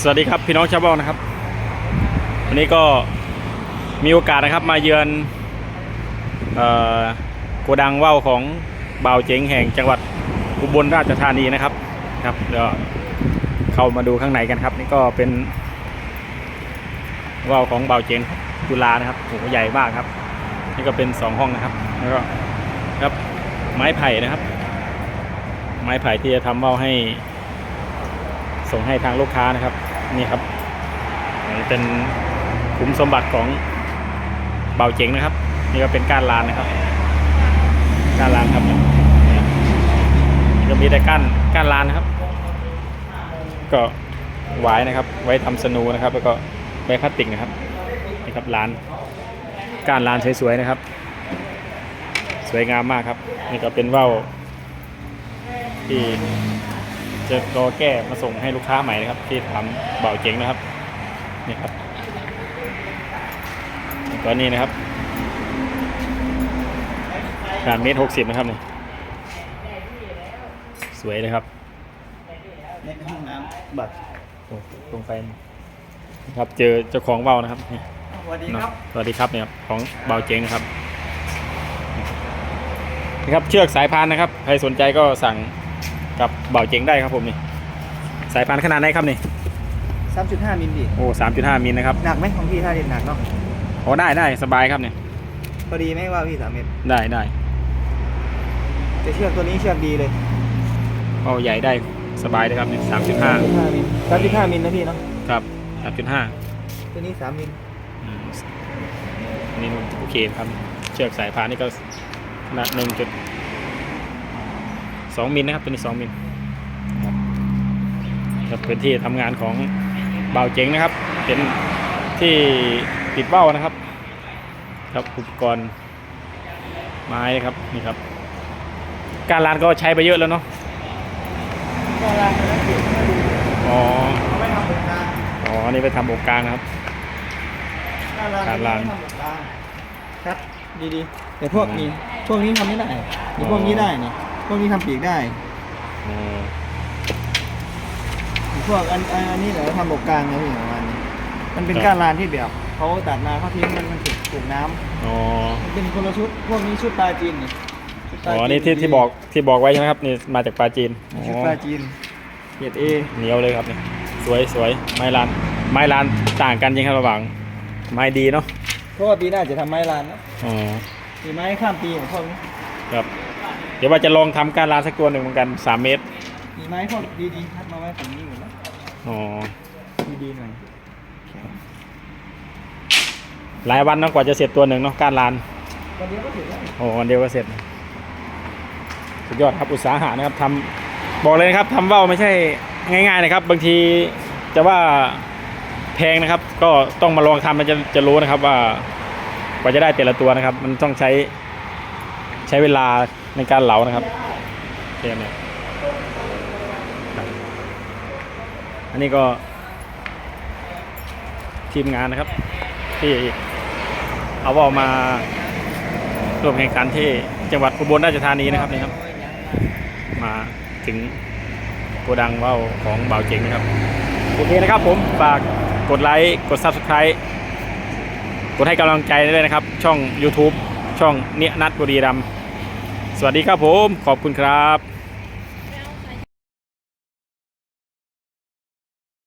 สวัสดีครับพี่น้องชาวบ้านนะครับ วันนี้ก็มีโอกาสนะครับมาเยือนโกดังว่าวของบ่าวเจ๋งแห่งจังหวัดอุบลราชธานีนะครับครับเดี๋ยวเข้ามาดูข้างในกันครับ นี่ก็เป็นว่าวของบ่าวเจ๋งจุฬานะครับโอ้โหใหญ่มากครับ นี่ก็เป็นสองห้องนะครับแล้วก็ครับไม้ไผ่นะครับ ไม้ไผ่ที่จะทำว่าวให้ ส่งให้ทางลูกค้านะครับ นี่ครับนนี้เป็นขุมสมบัติของเบาเจ๋งนะครับ นี่ก็เป็นก้านลานนะครับ ก้านลานครับนี่ก็มีแต่ก้านก้านลานนะครับ ก็หวายนะครับ ไว้ทำสนูนะครับ แล้วก็ใบพลาสติกนะครับนี่ครับลานก้านลานสวยๆนะครับ สวยงามมากครับ นี่ก็เป็นว่าวที่ จะรอแก้มาส่งให้ลูกค้าใหม่นะครับ ที่ทำเบาเจ๋งนะครับนี่ครับตัวนี้นะครับขนาดเมตรหกสิบนะครับนี่สวยเลยครับในห้องน้ำบัตรโอ้ตรงไปนะครับเจอเจ้าของเบานะครับนี่สวัสดีเนาะครับสวัสดีครับเนี่ยครับของเบาเจ๋งนะครับนี่ครับเชือกสายพานนะครับ ใครสนใจก็สั่ง กับเบาเจ๋งได้ครับผมนี่สายพานขนาดไหนครับนี่3.5มิลดิโอ้สามจุดห้ามิลนะครับหนักไหมของพี่ถ้าเด่นหนักเนาะโอ้ได้ได้สบายครับเนี่ยพอดีไหมว่าพี่สามเมตรได้ได้แต่เชือกตัวนี้เชือกดีเลยเอาใหญ่ได้สบายเลยครับเนี่ยสามจุดห้า3.5มิล3.5มิลนะพี่เนาะครับสามจุดห้าตัวนี้3มิลนี่โอเคครับ เชือกสายพานนี่ก็ขนาดหนึ่งจุด สองมิลนะครับตัวนี้สองมิลครับครับเป็นที่ทำงานของเบาเจ๋งนะครับ เป็นที่ติดเบ้านะครับ ครับอุปกรณ์ไม้ครับนี่ครับ การลานก็ใช้ไปเยอะแล้วเนาะก็ลางนะพี่อ๋อเอาไม่ทำบกกลางอ๋อนี่ไปทำอกกลางนะครับการลางไม่ทำบกกลางครับดีๆแต่พวกนี้พวกนี้ทำไม่ได้นี่พวกนี้ได้นี่ พวกนี้ทำปีกได้อ๋อพวกอันอันอันนี้เหรอทำบกกลางนะพี่ประมาณนี้มันเป็นก้านลานที่แบบเขาตัดมาเขาทิ้งมันมันถูกถูกน้ำอ๋อมันเป็นคนละชุดพวกนี้ชุดปลาจีนนี่ชุดปลาอ๋อจีนี่ที่ที่บอกที่บอกไว้ใช่ไหมครับนี่มาจากปลาจีนอ๋ชุดอปลาจีนเกรดเอเหนียวเลยครับนี่สวยสวยไม้ลานไม้ลานต่างกันจริงครับระหว่างไม้ดีเนาะเพราะว่าปีหน้าจะทำไม้ลานนะอ๋อมีไม้ข้ามปีของพวกนี้ ครับ เดี๋ยวว่าจะลองทำการลานสักตัวหนึ่งเหมือนกันสามเมตร มีไม้พวกดีๆคัดมาไว้ฝั่งนี้หมดแล้วอ๋อ ดีๆหน่อยหลายวันเนอะกว่าจะเสร็จตัวหนึ่งเนาะการลาน วันเดียวก็ถึงแล้วโอ้วันเดียวก็เสร็จสุดยอดครับอุตสาหะนะครับทำบอกเลยนะครับทำว่าวไม่ใช่ง่ายๆนะครับ บางทีจะว่าแพงนะครับ ก็ต้องมาลองทำมันจะจะรู้นะครับว่ากว่าจะได้แต่ละตัวนะครับ มันต้องใช้ใช้เวลาในการเหลานะครับเทียนเนี่ยอันนี้ก็ ทีมงานนะครับ ที่เอาว่ามาร่วมแข่งขันที่จังหวัดอุบลราชธานีนะครับนี่ครับ มาถึงโกดังว่าวของบ่าวเจ๋งนะครับ โอเคนะครับผมฝากกดไลค์กด Subscribe กดให้กำลังใจได้วยนะครับ ช่อง YouTube ช่องเนียนัทบุรีรัมย์ สวัสดีครับผม ขอบคุณครับ